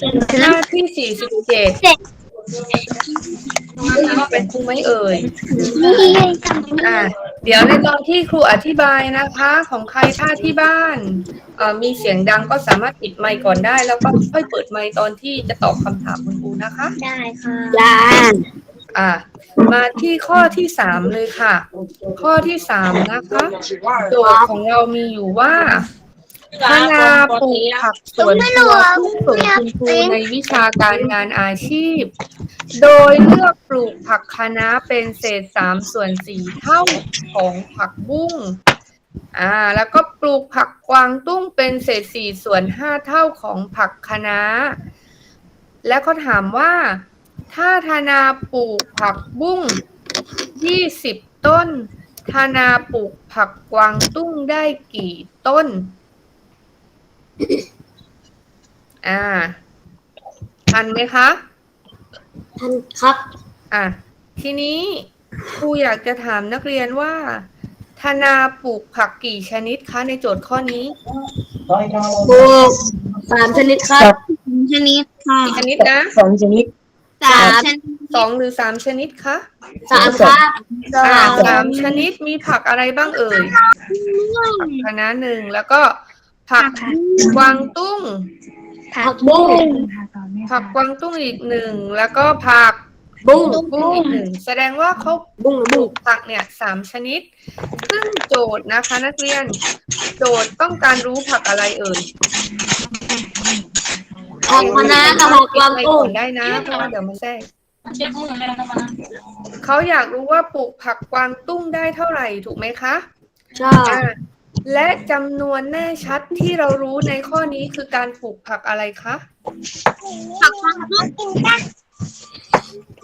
ที่สามนะคะหน้าที่สี่สิบเจ็ดเป็นครูไหมเอ่ย อะเดี๋ยวในตอนที่ครูอธิบายนะคะ ของใครถ้าที่บ้านเอ่อมีเสียงดังก็สามารถปิดไมค์ก่อนได้ แล้วก็ค่อยเปิดไมค์ตอนที่จะตอบคำถามคุณครูนะคะ ได้ค่ะได้อะมาที่ข้อที่สามเลยค่ะ ข้อที่สามนะคะ โจทย์ของเรามีอยู่ว่า ธนาปลูกผักสวนครัวผู้ส่งคุณครูในวิชาการงานอาชีพ โดยเลือกปลูกผักคะน้าเป็นเศษสามส่วนสี่เท่าของผักบุ้งอ่า แล้วก็ปลูกผักกวางตุ้งเป็นเศษสี่ส่วนห้าเท่าของผักคะน้า และเขาถามว่า ถ้าธนาปลูกผักบุ้งยี่สิบต้นธนาปลูกผักกวางตุ้งได้กี่ต้น อ่า ทันไหมคะ ท่านครับ อะ ทีนี้ครูอยากจะถามนักเรียนว่า ธนาปลูกผักกี่ชนิดคะในโจทย์ข้อนี้ปลูกสามชนิดครับ ชนิดค่ะกี่ชนิดนะสองชนิดสามชนิดสองหรือสามชนิดคะสามครับอ่าสามชนิดมีผักอะไรบ้างเอ่ยผักคะน้าหนึ่งแล้วก็ ผักกวางตุ้ง ผักบุ้งผักกวางตุ้งอีกหนึ่ง แล้วก็ผักบุ้งบุ้งอีกหนึ่ง แสดงว่าเขาบุ้งปบุ้ลูงกผักเนี่ยสามชนิด ซึ่งโจทย์นะคะนักเรียน โจทย์ต้องการรู้ผักอะไรเอ่ยผักคะน้ากับผักกวางไปตุ้ก่งอนได้นะเพราะว่าเดี๋ยวมันแทรกเขาอยากรู้ว่าปลูกผักกวางตุ้งได้เท่าไหร่ถูกไหมคะ ใช่อ่า และจำนวนแน่ชัดที่เรารู้ในข้อนี้คือการปลูกผักอะไรคะ ผักฟังลูกกินกัน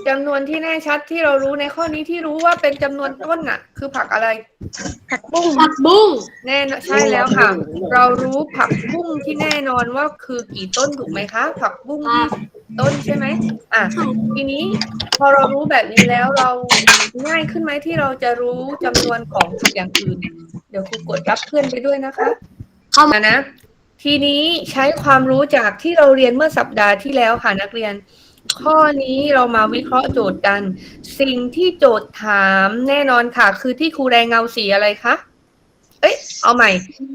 จำนวนที่แน่ชัดที่เรารู้ในข้อนี้ที่รู้ว่าเป็นจำนวนต้นน่ะ คือผักอะไร ผักบุ้งผักบุ้งแน่นอนใช่แล้วค่ะ เรารู้ผักบุ้งที่แน่นอนว่าคือกี่ต้นถูกไหมคะ ผักบุ้งยี่สิบต้นใช่ไหมอะทีนี้พอเรารู้แบบนี้แล้วเราง่ายขึ้นไหมที่เราจะรู้จำนวนของผักอย่างอื่นเดี๋ยวครูกดรับเพื่อนไปด้วยนะคะ เข้ามาอะนะ ทีนี้ใช้ความรู้จากที่เราเรียนเมื่อสัปดาห์ที่แล้วค่ะนักเรียน ข้อนี้เรามาวิเคราะห์โจทย์กัน สิ่งที่โจทย์ถามแน่นอนค่ะ คือที่ครูแรงเงาสีอะไรคะเอ้ยเอาใหม่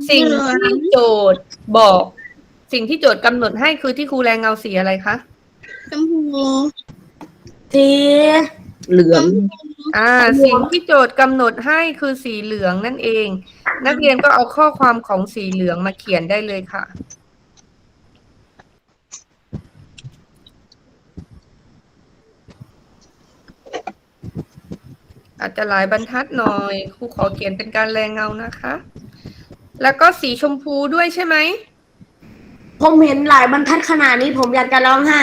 สิ่งที่โจทย์บอก สิ่งที่โจทย์กำหนดให้คือที่ครูแรงเงาสีอะไรคะชมพูสีเหลือง อ่า สิ่งที่โจทย์กำหนดให้คือสีเหลืองนั่นเอง นักเรียนก็เอาข้อความของสีเหลืองมาเขียนได้เลยค่ะ อาจจะหลายบรรทัดหน่อยครูขอเขียนเป็นการแรงเงานะคะ แล้วก็สีชมพูด้วยใช่ไหมผมเห็นหลายบรรทัดขนาดนี้ผมอยากจะร้องไห้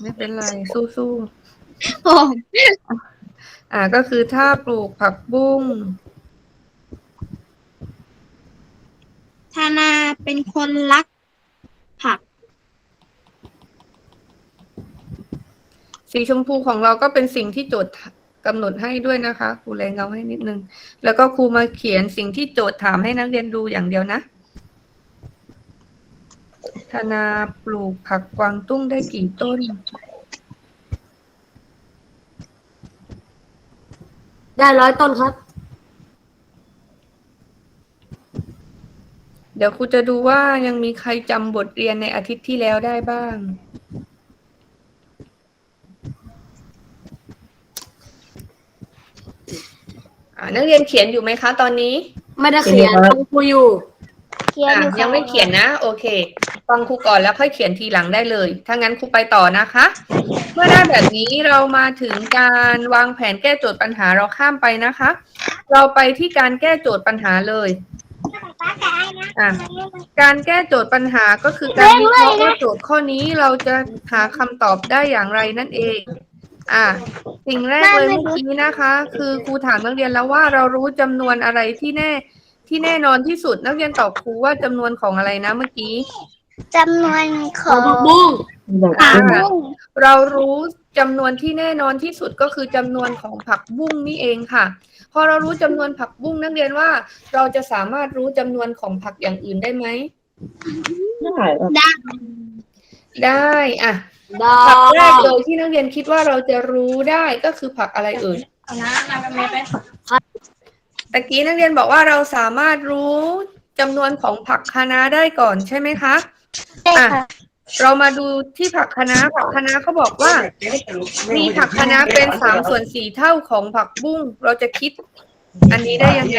ไม่เป็นไรสู้โอ้ๆ อ่าก็คือถ้าปลูกผักบุ้งธนาเป็นคนรักผัก สีชมพูของเราก็เป็นสิ่งที่โจทย์กำหนดให้ด้วยนะคะครูแรงเงาให้นิดนึง แล้วก็ครูมาเขียนสิ่งที่โจทย์ถามให้นักเรียนดูอย่างเดียวนะ ธนาปลูกผักกวางตุ้งได้กี่ต้น ได้ร้อยต้นครับ เดี๋ยวครูจะดูว่ายังมีใครจำบทเรียนในอาทิตย์ที่แล้วได้บ้าง อ่านักเรียนเขียนอยู่ไหมคะตอนนี้ไม่ได้เขียนฟังครูอยู่ เขียนอะอยู่ยังไม่เขียนนะ โอเค ฟังครูก่อนแล้วค่อยเขียนทีหลังได้เลย ถ้างั้นครูไปต่อนะคะ เมื่อได้แบบนี้เรามาถึงการวางแผนแก้โจทย์ปัญหาเราข้ามไปนะคะ เราไปที่การแก้โจทย์ปัญหาเลยอะการแก้โจทย์ปัญหาก็คือการวิเคราะห์ว่าโจทย์ข้อนี้เราจะหาคำตอบได้อย่างไรนั่นเอง อะสิ่งแรกเลยเมื่อกี้นะคะ คือครูถามนักเรียนแล้วว่าเรารู้จำนวนอะไรที่แน่ที่แน่นอนที่สุดนักเรียนตอบครูว่าจำนวนของอะไรนะเมื่อกี้ จำนวนขขอองงผักบุ้งผักบุ้งเรารู้จำนวนที่แน่นอนที่สุดก็คือจำนวนของผักบุ้งนี่เองค่ะ พอเรารู้จำนวนผักบุ้งนักเรียนว่า เราจะสามารถรู้จำนวนของผักอย่างอื่นได้ไหมได้ครับได้ได้อะดอผักแรกเลยที่นักเรียนคิดว่าเราจะรู้ได้ก็คือผักอะไรเอ่ยตะกี้นักเรียนบอกว่าเราสามารถรู้จำนวนของผักคะน้าได้ก่อนใช่ไหมคะ อะ เรามาดูที่ผักคะน้าผักคะน้าเขาบอกว่า มีผักคะน้าเป็นสามส่วนสี่เท่าของผักบุ้ง เราจะคิด อันนี้ได้ยังไง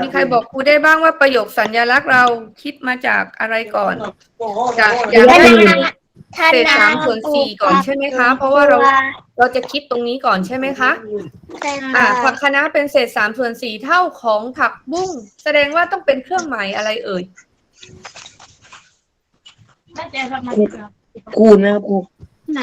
มีใครบอกครูได้บ้างว่าประโยคสัญลักษณ์เราคิดมาจากอะไรก่อน จากอย่างแรก เศษสามส่วนสี่ก่อนใช่ไหมคะ เพราะว่าเราเราจะคิดตรงนี้ก่อนใช่ไหมคะอ่าผักคะน้าเป็นเศษสามส่วนสี่เท่าของผักบุ้งแสดงว่าต้องเป็นเครื่องหมายอะไรเอ่ยคูณนะครับครู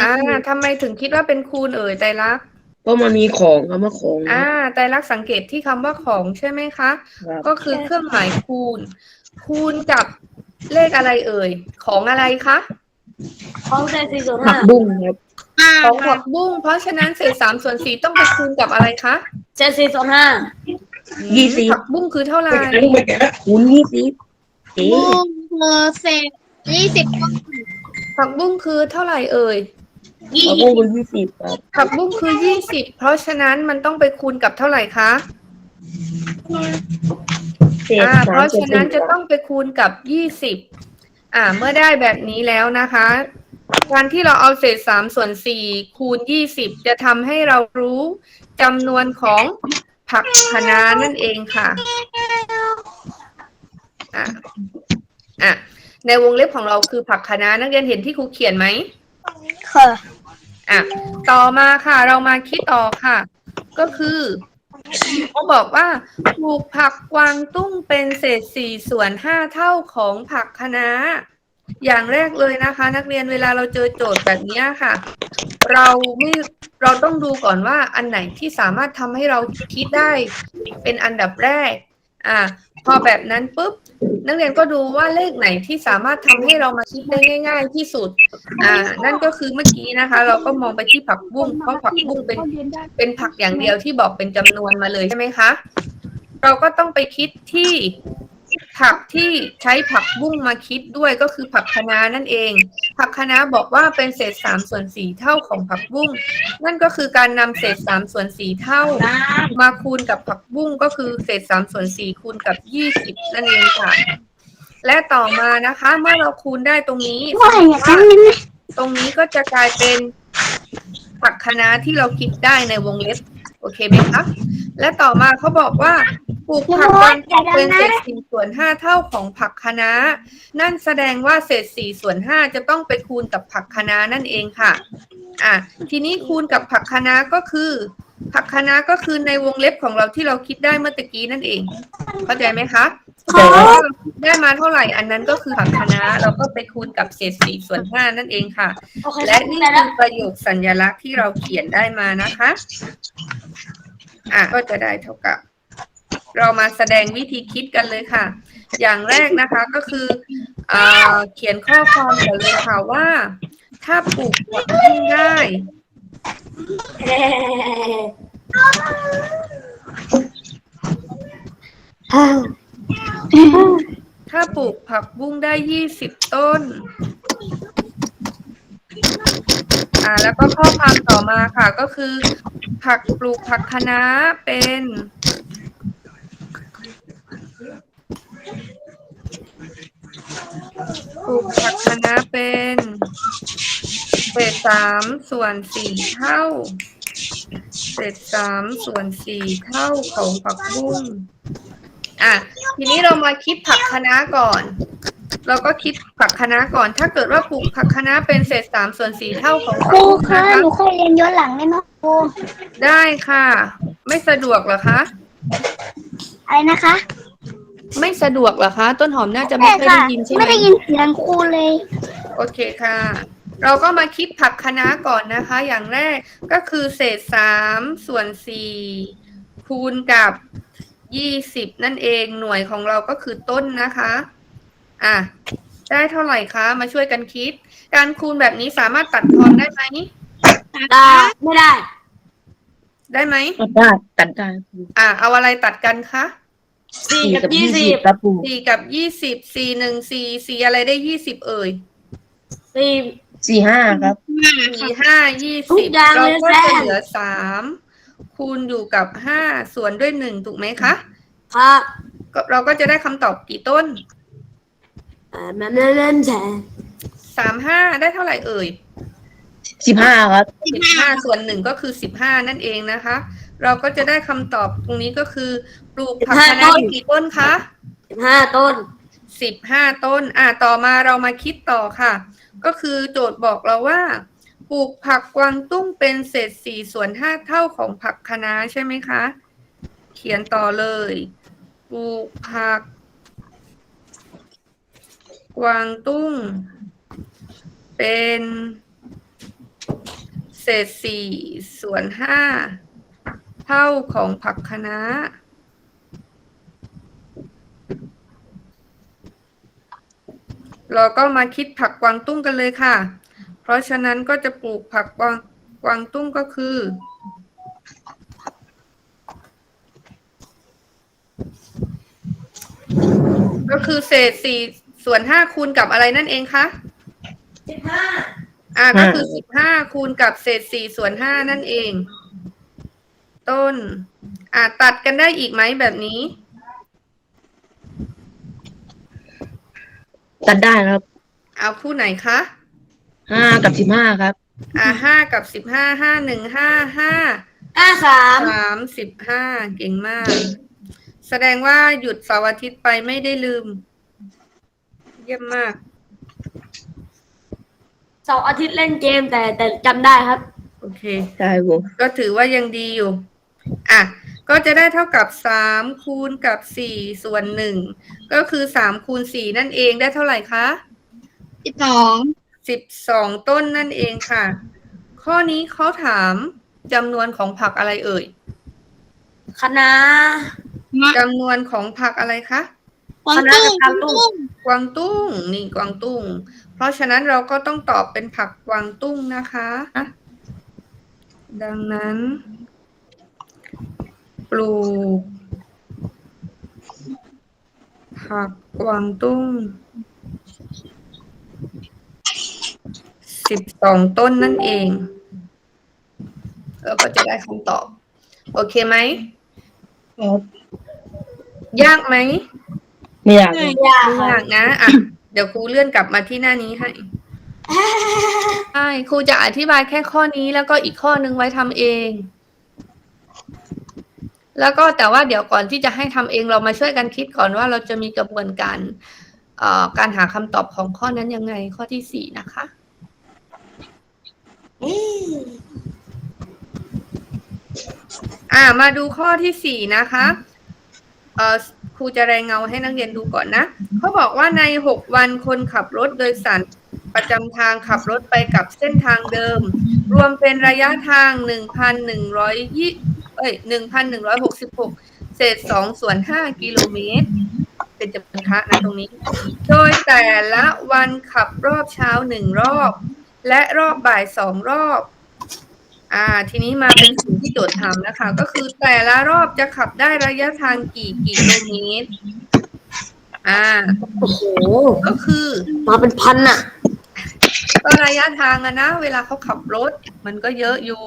อ่าทำไมถึงคิดว่าเป็นคูณเอ่ยไตรลักษณ์เพราะมันมีของคำว่าของ อ่าไตรลักษณ์สังเกตที่คำว่าของใช่ไหมคะครับก็คือเครื่องหมายคูณ คูณกับเลขอะไรเอ่ย ของอะไรคะ ของเศษสี่ส่วนผัห้ากบุ้งครับของผักบุ้ง เพราะฉะนั้นเศษสามส่วนสี่ต้องไปคูณกับอะไรคะเศษสี่ส่วนห้ายี่สิบผักบุ้งคือเท่าไหร่คูณยี่สิบเอ๊ะบุ้งเธอเศษยี่สิบผักบุ้งคือเท่าไหร่เอ่ยผักบุ้งคือยี่สิบครับผักบุ้งคือยี่สิบเพราะฉะนั้นมันต้องไปคูณกับเท่าไหร่คะ เศษอ่า สาเพมราะส่วนฉะนั้นสี่จะต้องไปคูณกับยี่สิบ อ่า เมื่อได้แบบนี้แล้วนะคะ การที่เราเอาเศษสามส่วนสี่คูณยี่สิบจะทำให้เรารู้จำนวนของผักคะน้านั่นเองค่ะ อะอะ ในวงเล็บของเราคือผักคะน้านักเรียนเห็นที่ครูเขียนไหมค่ะ อะ ต่อมาค่ะ เรามาคิดออกค่ะ ก็คือ เขาบอกว่าปลูกผักกวางตุ้งเป็นเศษสี่ส่วนห้าเท่าของผักคะน้าอย่างแรกเลยนะคะ นักเรียนเวลาเราเจอโจทย์แบบนี้ค่ะ เราไม่เราต้องดูก่อนว่าอันไหนที่สามารถทำให้เราคิดได้เป็นอันดับแรก อ่าพอแบบนั้นปุ๊บนักเรียนก็ดูว่าเลขไหนที่สามารถทำให้เรามาคิดได้ง่าย ๆ ที่สุด อ่า นั่นก็คือเมื่อกี้นะคะ เราก็มองไปที่ผักบุ้งเพราะผักบุ้งเป็นเป็นผักอย่างเดียวที่บอกเป็นจำนวนมาเลยใช่ไหมคะ เราก็ต้องไปคิดที่ ผักที่ใช้ผักบุ้งมาคิดด้วยก็คือผักคะน้านั่นเอง ผักคะน้าบอกว่าเป็นเศษสามส่วนสี่เท่าของผักบุ้งนั่นก็คือการนำเศษสามส่วนสี่เท่า มาคูณกับผักบุ้งก็คือเศษสามส่วนสี่คูณกับยี่สิบนั่นเองค่ะ และต่อมานะคะ เมื่อเราคูณได้ตรงนี้ ตรงนี้ก็จะกลายเป็นผักคะน้าที่เราคิดได้ในวงเล็บ โอเคไหมคะ และต่อมาเขาบอกว่าปลูกผักกวางตุ้งเป็นเศษสี่ส่วนห้าเท่าของผักคะน้า นั่นแสดงว่าเศษสี่ส่วนห้าจะต้องไปคูณกับผักคะน้านั่นเองค่ะ อะ ทีนี้คูณกับผักคะน้าก็คือ ผักคะน้าก็คือในวงเล็บของเราที่เราคิดได้เมื่อตะกี้นั่นเอง เข้าใจไหมคะแต่ว่าได้มาเท่าไหร่อันนั้นก็คือผักคะน้าเราก็ไปคูณกับเศษสี่ส่วนห้านั่นเองค่ะโอเคและนี่คือประโยคสัญลักษณ์ที่เราเขียนได้มานะคะ อะก็จะได้เท่ากับ เรามาแสดงวิธีคิดกันเลยค่ะ อย่างแรกนะคะก็คืออ่าเขียนข้อความกันเลยค่ะว่า ถ้าปลูกผักบุ้งได้ ถ้าปลูกผักบุ้งได้ยี่สิบต้น อ่า แล้วก็ข้อความต่อมาค่ะก็คือ ผักปลูกผักคะน้าเป็น ปลูกผักคะน้าเป็นเศษสามส่วนสี่เท่า เศษสามส่วนสี่เท่าของผักบุ้งอะ ทีนี้เรามาคิดผักคะน้าก่อน เราก็คิดผักคะน้าก่อน ถ้าเกิดว่าปลูกผักคะน้าเป็นเศษสามส่วนสี่เท่าของคผักรูบุ้งคะนะคะหนูเคยเรียนย้อนหลังได้ไหมครูได้ค่ะ ไม่สะดวกเหรอคะ อะไรนะคะ ไม่สะดวกเหรอคะ ต้นหอมน่าจะไม่เคยได้ยินใช่ไหมไม่ได้ยินเสียงครูเลย โอเคค่ะ เราก็มาคิดผักคะน้าก่อนนะคะ อย่างแรกก็คือเศษสามส่วนสี่คูณกับยี่สิบนั่นเองหน่วยของเราก็คือต้นนะคะ อะ ได้เท่าไหร่คะ มาช่วยกันคิด การคูณแบบนี้สามารถตัดทอนได้ไหม ได้ไม่ได้ ได้ไหม ตัดได้ตัดได้ครูอะ เอาอะไรตัดกันคะสี่กับยี่สิบครับครูสี่กับยี่สิบสี่หนึ่งสี่สี่อะไรได้ยี่สิบเอ่ยสี่สี่ห้าครับ สี่ห้ายี่ทุสิกบอย่างเราเลยก็แฟจะนเหลือสามคูณอยู่กับห้าส่วนด้วยหนึ่งถูกไหมคะ ครับ ก็เราก็จะได้คำตอบกี่ต้น อ่านั่นนั่นนั่นแฉสามห้าได้เท่าไหร่เอ่ยสิบห้าครับสิบห้าส่วนหนึ่งก็คือสิบห้านั่นเองนะคะ เราก็จะได้คำตอบตรงนี้ก็คือ ปลูกผักคะน้ากี่ต้นคะสิบห้าต้นสิบห้าต้น อะต่อมาเรามาคิดต่อค่ะ ก็คือโจทย์บอกเราว่า ปลูกผักกวางตุ้งเป็นเศษสี่ส่วนห้าเท่าของผักคะน้าใช่ไหมคะ เขียนต่อเลย ปลูกผัก กวางตุ้ง เป็นเศษสี่ส่วนห้าเท่าของผักคะน้าเราก็มาคิดผักกวางตุ้งกันเลยค่ะ เพราะฉะนั้นก็จะปลูกผักกวางกวางตุ้งก็คือ ก็คือเศษสี่ ส่วนห้าคูณกับอะไรนั่นเองคะสิบห้าอ่าก็คือสิบห้าคูณกับเศษสี่ส่วนห้านั่นเอง ต้น อ่าตัดกันได้อีกไหมแบบนี้ ตัดได้ครับ เอาคู่ไหนคะห้ากับสิบห้าครับ อ่าห้ากับสิบห้าห้าหนึ่งห้าห้าห้าสามสามสิบห้าเก่งมาก แสดงว่าหยุดเสาร์อาทิตย์ไปไม่ได้ลืม เยี่ยมมาก เสาร์อาทิตย์เล่นเกมแต่แต่จำได้ครับ โอเคได้ผมก็ถือว่ายังดีอยู่ อะ ก็จะได้เท่ากับสามคูณกับสี่ส่วนหนึ่ง ก็คือสามคูณสี่นั่นเองได้เท่าไหร่คะสิบสองสิบสองต้นนั่นเองค่ะ ข้อนี้เขาถามจำนวนของผักอะไรเอ่ยคณะจำนวนของผักอะไรคะ กวางตุ้งคณะกับกวางตุ้งกวางตุ้งนี่กวางตุ้ง เพราะฉะนั้นเราก็ต้องตอบเป็นผักกวางตุ้งนะคะ ดังนั้น ปลูก ผักกวางตุ้งสิบสองต้นนั่นเองเราก็จะได้คำตอบ โอเคไหมครับยากไหม ไม่อยากครับยากไม่คยากนะอะเดี๋ยวครูเลื่อนกลับมาที่หน้านี้ให้ใช่ครูจะอธิบายแค่ข้อนี้แล้วก็อีกข้อนึงไว้ทำเอง แล้วก็แต่ว่าเดี๋ยวก่อนที่จะให้ทำเองเรามาช่วยกันคิดก่อนว่าเราจะมีกระบวนการเอ่อการหาคำตอบของข้อนั้นยังไงข้อที่สี่นะคะ อ่ามาดูข้อที่สี่นะคะ เอ่อ ครูจะรายงานให้นักเรียนดูก่อนนะเขาบอกว่าในหกวันคนขับรถโดยสารประจำทางขับรถไปกับเส้นทางเดิม รวมเป็นระยะทางหนึ่งพันหนึ่งร้อยยี่เอ้ยหนึ่งพันหนึ่งร้อยหกสิบหกเศษสองส่วนห้ากิโลเมตร เป็นจำนวนคะนะตรงนี้ โดยแต่ละวันขับรอบเช้าหนึ่งรอบ และรอบบ่ายสองรอบ อ่า ทีนี้มาเป็นสิ่งที่โจทย์ถามนะคะ ก็คือแต่ละรอบจะขับได้ระยะทางกี่กิโลเมตร อ่า โอ้โห ก็คือ มาเป็นพันอะก็ระยะทางอะนะ เวลาเขาขับรถ มันก็เยอะอยู่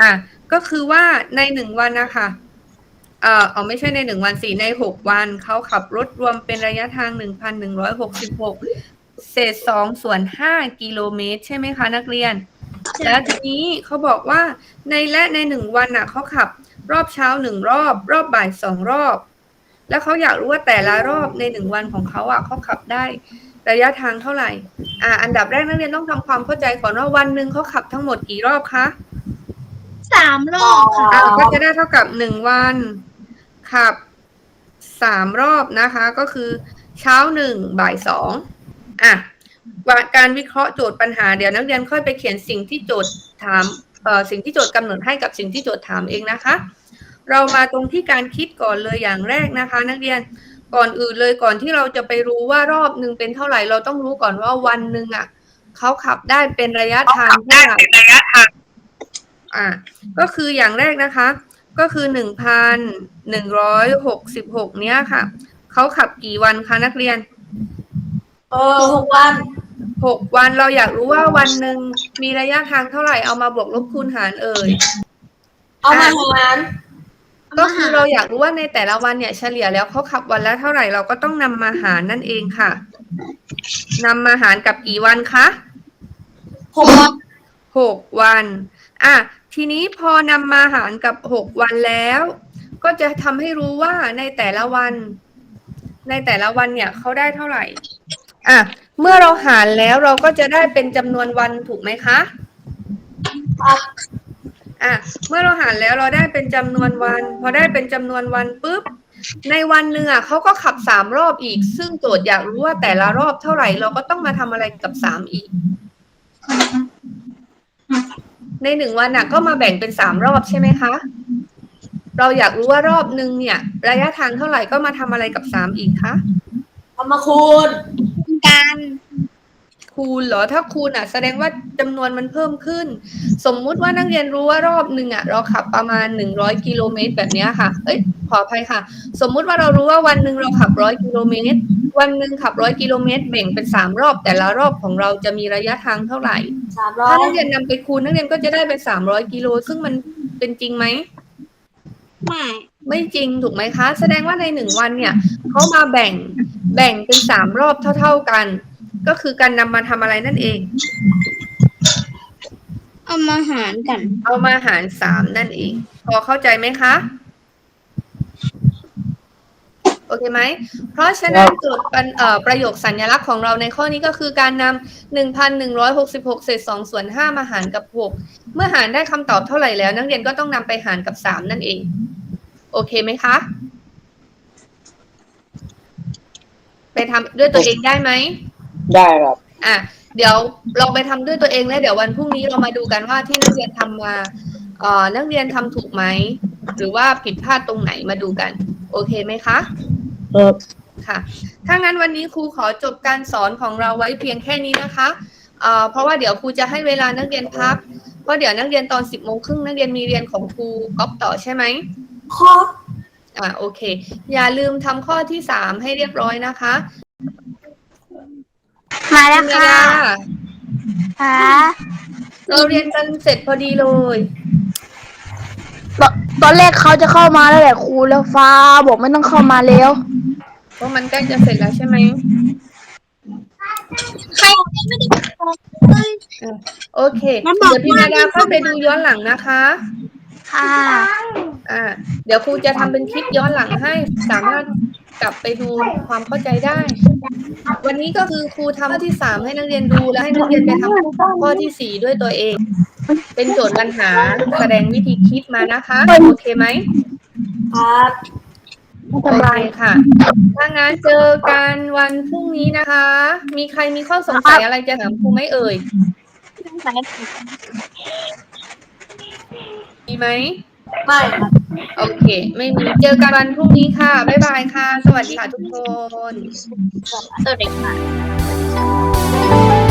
อะ ก็คือว่าในหนึ่งวันนะคะเอ่อเอาไม่ใช่ในหนึ่งวันสี่ในหกวันเขาขับรถรวมเป็นระยะทางหนึ่งพันหนึ่งร้อยหกสิบหกเศษสองส่วนห้ากิโลเมตร ใช่ไหมคะ นักเรียน แล้วทีนี้เขาบอกว่าในและในหนึ่งวันน่ะเขาขับรอบเช้าหนึ่งรอบ รอบบ่ายสองรอบ แล้วเขาอยากรู้ว่าแต่ละรอบในหนึ่งวันของเขาอะเขาขับได้ระยะทางเท่าไหร่ อ่า อันดับแรกนักเรียนต้องทำความเข้าใจก่อนว่าวันหนึ่งเขาขับทั้งหมดกี่รอบคะสามรอบค่ะอ่าก็จะได้เท่ากับหนึ่งวัน ขับสามรอบนะคะ ก็คือเช้าหนึ่งบ่ายสองอะว่า การวิเคราะห์โจทย์ปัญหาเดี๋ยวนักเรียนค่อยไปเขียนสิ่งที่โจทย์ถามเอ่อสิ่งที่โจทย์กำหนดให้กับสิ่งที่โจทย์ถามเองนะคะ เรามาตรงที่การคิดก่อนเลยอย่างแรกนะคะ นักเรียนก่อนอื่นเลยก่อนที่เราจะไปรู้ว่ารอบหนึ่งเป็นเท่าไหร่เราต้องรู้ก่อนว่าวันหนึ่งอะเขาขับได้เป็นระยะทางเท่าไหร่อ่าก็คืออย่างแรกนะคะ ก็คือหนึ่งพันหนึ่งร้อยหกสิบหกเนี้ยค่ะเขาขับกี่วันคะนักเรียน เออหกวันหกวันเราอยากรู้ว่าวันหนึ่งมีระยะทางเท่าไหร่เอามาบวกลบคูณหารเอ่ยเอามาหารก็คือเราอยากรู้ว่าในแต่ละวันเนี่ยเฉลี่ยแล้วเขาขับวันละเท่าไหร่เราก็ต้องนำมาหารนั่นเองค่ะนำมาหารกับกี่วันคะหกวันหกวัน อะ ทีนี้พอนำมาหารกับหกวันแล้ว ก็จะทำให้รู้ว่าในแต่ละวัน ในแต่ละวันเนี่ยเขาได้เท่าไหร่ อะเมื่อเราหารแล้วเราก็จะได้เป็นจำนวนวันถูกไหมคะครับอะเมื่อเราหารแล้วเราได้เป็นจำนวนวัน พอได้เป็นจำนวนวันปุ๊บ ในวันหนึ่งอะเขาก็ขับสามรอบอีก ซึ่งโจทย์อยากรู้ว่าแต่ละรอบเท่าไหร่ เราก็ต้องมาทำอะไรกับสามอีก ในหนึ่งวันน่ะ ก็มาแบ่งเป็นสามรอบใช่ไหมคะ เราอยากรู้ว่ารอบหนึ่งเนี่ย ระยะทางเท่าไหร่ก็มาทำอะไรกับสามอีกคะ เอามาคูณ การคูณเหรอถ้าคูณอะ แสดงว่าจำนวนมันเพิ่มขึ้น สมมุติว่านักเรียนรู้ว่ารอบหนึ่งอะ เราขับประมาณหนึ่งร้อยกิโลเมตรแบบเนี้ยค่ะ เอ้ยขออภัยค่ะ สมมุติว่าเรารู้ว่าวันหนึ่งเราขับร้อยกิโลเมตร วันหนึ่งขับร้อยกิโลเมตรแบ่งเป็นสามรอบ แต่ละรอบของเราจะมีระยะทางเท่าไหร่สามร้อถ้ายนักเรียนนำไปคูณนักเรียนก็จะได้เป็นสามร้อยกิโลซึ่งมันเป็นจริงไหมไม่ ไม่จริงถูกไหมคะ แสดงว่าในหนึ่งวันเนี่ยเขามาแบ่งแบ่งเป็นสามรอบเท่า ๆกัน ก็คือการนำมาทำอะไรนั่นเอง เอามาหารกัน เอามาหารสามนั่นเอง พอเข้าใจไหมคะ โอเคไหม เพราะฉะนั้นโจทย์ปัญเอ่อประโยคสัญลักษณ์ของเราในข้อนี้ก็คือการนำหนึ่งพันหนึ่งร้อยหกสิบหกเศษสองส่วนห้ามาหารกับหกเมื่อหารได้คำตอบเท่าไหร่แล้ว นักเรียนก็ต้องนำไปหารกับสามนั่นเอง โอเคไหมคะ ไปทำด้วยตัวเองได้ไหม ได้ครับ อะ เดี๋ยวลองไปทำด้วยตัวเองแล้วเดี๋ยววันพรุ่งนี้เรามาดูกันว่าที่นักเรียนทำมาเอ่อนักเรียนทำถูกไหม หรือว่าผิดพลาดตรงไหนมาดูกัน โอเคไหมคะ ครับ ค่ะ ถ้างั้นวันนี้ครูขอจบการสอนของเราไว้เพียงแค่นี้นะคะเอ่อเพราะว่าเดี๋ยวครูจะให้เวลานักเรียนพัก เพราะเดี๋ยวนักเรียนตอนสิบโมงครึ่งนักเรียนมีเรียนของครูก๊อฟต่อใช่ไหม ข้ออ่าโอเค อย่าลืมทำข้อที่สามให้เรียบร้อยนะคะมาแล้วณค่ะดาค่ะเราเรียนกันเสร็จพอดีเลยตอนแรกเขาจะเข้ามาแล้วแหละครูแล้วฟ้าบอกไม่ต้องเข้ามาแล้วเพราะมันใกล้จะเสร็จแล้วใช่ไหมใครยังไม่ได้โอเคมันบอกเดี๋ยวพี่นาว่าดาค่อยไปดูย้อนหลังนะคะ ค่ะอ่าเดี๋ยวครูจะทำเป็นคลิปย้อนหลังให้ สามารถกลับไปดูความเข้าใจได้ วันนี้ก็คือครูทำข้อที่สามให้นักเรียนดูแล้วให้นักเรียนไปทำข้อที่สี่ด้วยตัวเอง เป็นโจทย์ปัญหาแสดงวิธีคิดมานะคะโอเคไหมครับโอเคค่ะ ถ้างั้นเจอกันวันพรุ่งนี้นะคะ มีใครมีข้อสงสัยอะไรจะถามครูไหมเอ่ย มีไหม ไม่ครับ โอเค ไม่มี เจอกันวันพรุ่งนี้ค่ะ บ๊ายบายค่ะ สวัสดีค่ะทุกคนตัวเด็กค่ะ